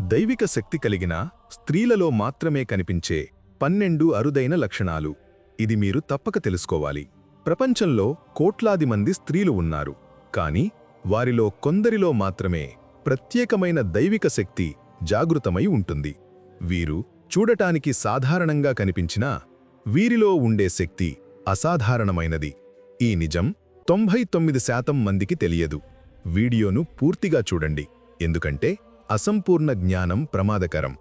దైవిక శక్తి కలిగిన స్త్రీలలో మాత్రమే కనిపించే పన్నెండు అరుదైన లక్షణాలు. ఇది మీరు తప్పక తెలుసుకోవాలి. ప్రపంచంలో కోట్లాది మంది స్త్రీలు ఉన్నారు. కాని వారిలో కొందరిలో మాత్రమే ప్రత్యేకమైన దైవిక శక్తి జాగృతమై ఉంటుంది. వీరు చూడటానికి సాధారణంగా కనిపించినా వీరిలో ఉండే శక్తి అసాధారణమైనది. ఈ నిజం తొంభై తొమ్మిది శాతం మందికి తెలియదు. వీడియోను పూర్తిగా చూడండి. ఎందుకంటే అసంపూర్ణ జ్ఞానం ప్రమాదకరం.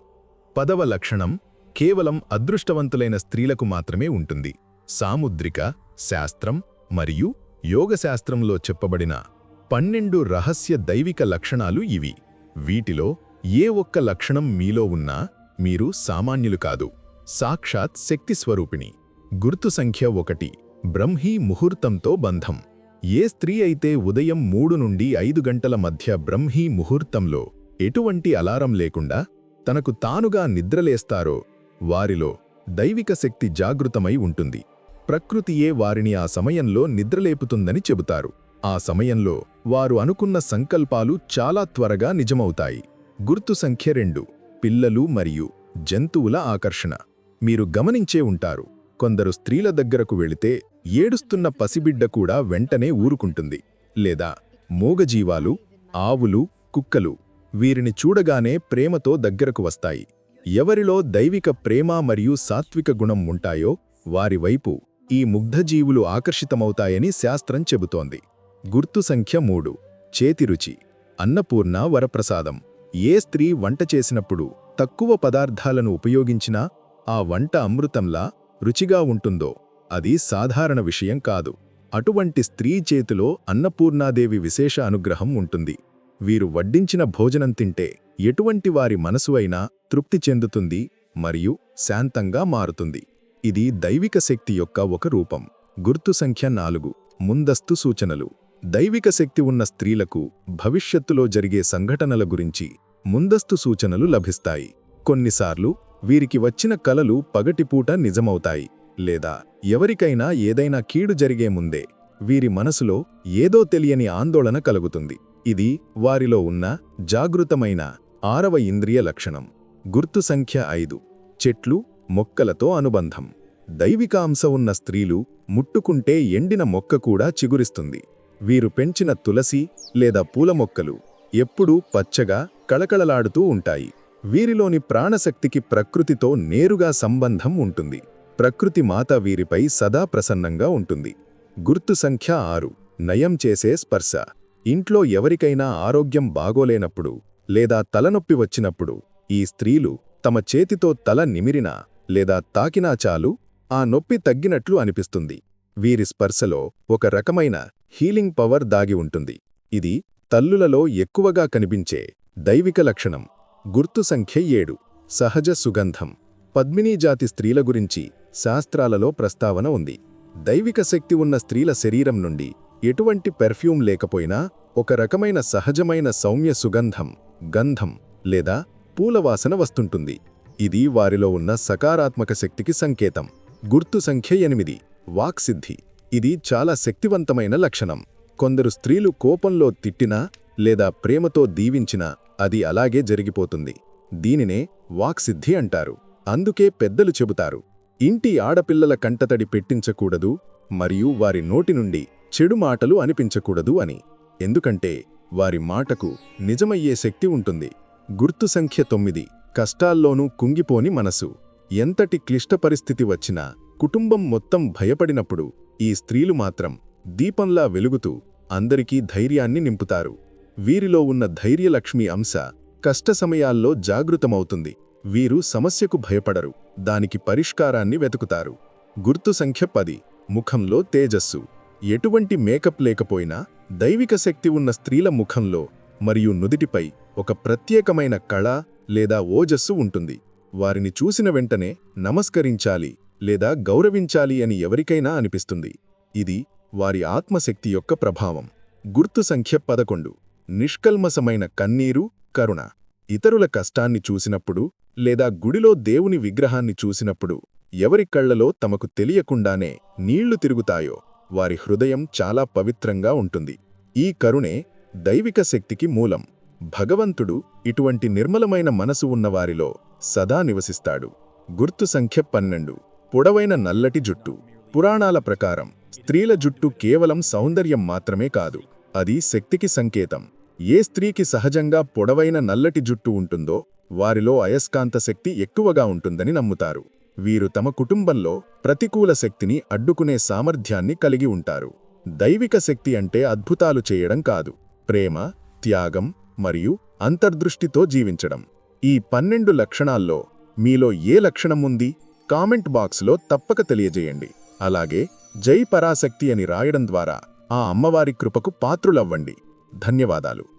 పదవ లక్షణం కేవలం అదృష్టవంతులైన స్త్రీలకు మాత్రమే ఉంటుంది. సాముద్రిక శాస్త్రం మరియు యోగశాస్త్రంలో చెప్పబడిన పన్నెండు రహస్య దైవిక లక్షణాలు ఇవి. వీటిలో ఏ ఒక్క లక్షణం మీలో ఉన్నా మీరు సామాన్యులు కాదు. సాక్షాత్ శక్తి స్వరూపిణి. గుర్తు సంఖ్య ఒకటి. బ్రహ్మీ ముహూర్తంతో బంధం. ఏ స్త్రీ అయితే ఉదయం మూడు నుండి ఐదు గంటల మధ్య బ్రహ్మీ ముహూర్తంలో ఎటువంటి అలారం లేకుండా తనకు తానుగా నిద్రలేస్తారో వారిలో దైవిక శక్తి జాగృతమై ఉంటుంది. ప్రకృతియే వారిని ఆ సమయంలో నిద్రలేపుతుందని చెబుతారు. ఆ సమయంలో వారు అనుకున్న సంకల్పాలు చాలా త్వరగా నిజమవుతాయి. గుర్తు సంఖ్య రెండు పిల్లలు మరియు జంతువుల ఆకర్షణ. మీరు గమనించే ఉంటారు. కొందరు స్త్రీల దగ్గరకు వెళితే ఏడుస్తున్న పసిబిడ్డ కూడా వెంటనే ఊరుకుంటుంది. లేదా మూగజీవాలు ఆవులు కుక్కలు వీరిని చూడగానే ప్రేమతో దగ్గరకు వస్తాయి. ఎవరిలో దైవిక ప్రేమ మరియు సాత్విక గుణం ఉంటాయో వారి వైపు ఈ ముగ్ధజీవులు ఆకర్షితమవుతాయని శాస్త్రం చెబుతోంది. గుర్తు సంఖ్య మూడు. చేతిరుచి అన్నపూర్ణ వరప్రసాదం. ఏ స్త్రీ వంట చేసినప్పుడు తక్కువ పదార్థాలను ఉపయోగించినా ఆ వంట అమృతంలా రుచిగా ఉంటుందో అది సాధారణ విషయం కాదు. అటువంటి స్త్రీ చేతిలో అన్నపూర్ణాదేవి విశేష అనుగ్రహం ఉంటుంది. వీరు వడ్డించిన భోజనం తింటే ఎటువంటి వారి మనసు అయినా తృప్తి చెందుతుంది మరియు శాంతంగా మారుతుంది. ఇది దైవిక శక్తి యొక్క ఒక రూపం. గుర్తు సంఖ్య నాలుగు. ముందస్తు సూచనలు. దైవిక శక్తి ఉన్న స్త్రీలకు భవిష్యత్తులో జరిగే సంఘటనల గురించి ముందస్తు సూచనలు లభిస్తాయి. కొన్నిసార్లు వీరికి వచ్చిన కలలు పగటిపూట నిజమవుతాయి లేదా ఎవరికైనా ఏదైనా కీడు జరిగే ముందే వీరి మనసులో ఏదో తెలియని ఆందోళన కలుగుతుంది. ఇది వారిలో ఉన్న జాగృతమైన ఆరవ ఇంద్రియ లక్షణం. గుర్తు సంఖ్య ఐదు. చెట్లు మొక్కలతో అనుబంధం. దైవికాంశ ఉన్న స్త్రీలు ముట్టుకుంటే ఎండిన మొక్క కూడా చిగురిస్తుంది. వీరు పెంచిన తులసి లేదా పూల మొక్కలు ఎప్పుడూ పచ్చగా కళకళలాడుతూ ఉంటాయి. వీరిలోని ప్రాణశక్తికి ప్రకృతితో నేరుగా సంబంధం ఉంటుంది. ప్రకృతి మాత వీరిపై సదా ప్రసన్నంగా ఉంటుంది. గుర్తు సంఖ్య ఆరు. నయం చేసే స్పర్శ. ఇంట్లో ఎవరికైనా ఆరోగ్యం బాగోలేనప్పుడు లేదా తలనొప్పి వచ్చినప్పుడు ఈ స్త్రీలు తమ చేతితో తల నిమిరినా లేదా తాకినా చాలు ఆ నొప్పి తగ్గినట్లు అనిపిస్తుంది. వీరి స్పర్శలో ఒక రకమైన హీలింగ్ పవర్ దాగి ఉంటుంది. ఇది తల్లులలో ఎక్కువగా కనిపించే దైవిక లక్షణం. గుర్తు సంఖ్య ఏడు. సహజ సుగంధం. పద్మినీ జాతి స్త్రీల గురించి శాస్త్రాలలో ప్రస్తావన ఉంది. దైవిక శక్తి ఉన్న స్త్రీల శరీరం నుండి ఎటువంటి పెర్ఫ్యూమ్ లేకపోయినా ఒక రకమైన సహజమైన సౌమ్య సుగంధం గంధం లేదా పూలవాసన వస్తుంటుంది. ఇది వారిలో ఉన్న సకారాత్మక శక్తికి సంకేతం. గుర్తు సంఖ్య ఎనిమిది వాక్సిద్ధి ఇది చాలా శక్తివంతమైన లక్షణం. కొందరు స్త్రీలు కోపంలో తిట్టినా లేదా ప్రేమతో దీవించినా అది అలాగే జరిగిపోతుంది. దీనినే వాక్సిద్ధి అంటారు. అందుకే పెద్దలు చెబుతారు. ఇంటి ఆడపిల్లల కంటతడి పెట్టించకూడదు మరియు వారి నోటి నుండి చెడు మాటలు అనిపించకూడదు అని. ఎందుకంటే వారి మాటకు నిజమయ్యే శక్తి ఉంటుంది. గుర్తు సంఖ్య తొమ్మిది. కష్టాల్లోనూ కుంగిపోని మనసు. ఎంతటి క్లిష్ట పరిస్థితి వచ్చినా కుటుంబం మొత్తం భయపడినప్పుడు ఈ స్త్రీలు మాత్రం దీపంలా వెలుగుతూ అందరికీ ధైర్యాన్ని నింపుతారు. వీరిలో ఉన్న ధైర్యలక్ష్మి అంశ కష్ట సమయాల్లో జాగృతమవుతుంది. వీరు సమస్యకు భయపడరు. దానికి పరిష్కారాన్ని వెతుకుతారు. గుర్తు సంఖ్య పది. ముఖంలో తేజస్సు. ఎటువంటి మేకప్ లేకపోయినా దైవిక శక్తి ఉన్న స్త్రీల ముఖంలో మరియు నుదిటిపై ఒక ప్రత్యేకమైన కళ లేదా ఓజస్సు ఉంటుంది. వారిని చూసిన వెంటనే నమస్కరించాలి లేదా గౌరవించాలి అని ఎవరికైనా అనిపిస్తుంది. ఇది వారి ఆత్మశక్తి యొక్క ప్రభావం. గుర్తు సంఖ్య పదకొండు. నిష్కల్మసమైన కన్నీరు కరుణ. ఇతరుల కష్టాన్ని చూసినప్పుడు లేదా గుడిలో దేవుని విగ్రహాన్ని చూసినప్పుడు ఎవరి కళ్ళలో తమకు తెలియకుండానే నీళ్ళు తిరుగుతాయో వారి హృదయం చాలా పవిత్రంగా ఉంటుంది. ఈ కరుణే దైవిక శక్తికి మూలం. భగవంతుడు ఇటువంటి నిర్మలమైన మనసు ఉన్నవారిలో సదా నివసిస్తాడు. గుర్తు సంఖ్య పన్నెండు. పొడవైన నల్లటి జుట్టు. పురాణాల ప్రకారం స్త్రీల జుట్టు కేవలం సౌందర్యం మాత్రమే కాదు. అది శక్తికి సంకేతం. ఏ స్త్రీకి సహజంగా పొడవైన నల్లటి జుట్టు ఉంటుందో వారిలో అయస్కాంత శక్తి ఎక్కువగా ఉంటుందని నమ్ముతారు. వీరు తమ కుటుంబంలో ప్రతికూల శక్తిని అడ్డుకునే సామర్థ్యాన్ని కలిగి ఉంటారు. దైవిక శక్తి అంటే అద్భుతాలు చేయడం కాదు. ప్రేమ త్యాగం మరియు అంతర్దృష్టితో జీవించడం. ఈ పన్నెండు లక్షణాల్లో మీలో ఏ లక్షణం ఉంది? కామెంట్ బాక్స్లో తప్పక తెలియజేయండి. అలాగే జై పరాశక్తి అని రాయడం ద్వారా ఆ అమ్మవారి కృపకు పాత్రులవ్వండి. ధన్యవాదాలు.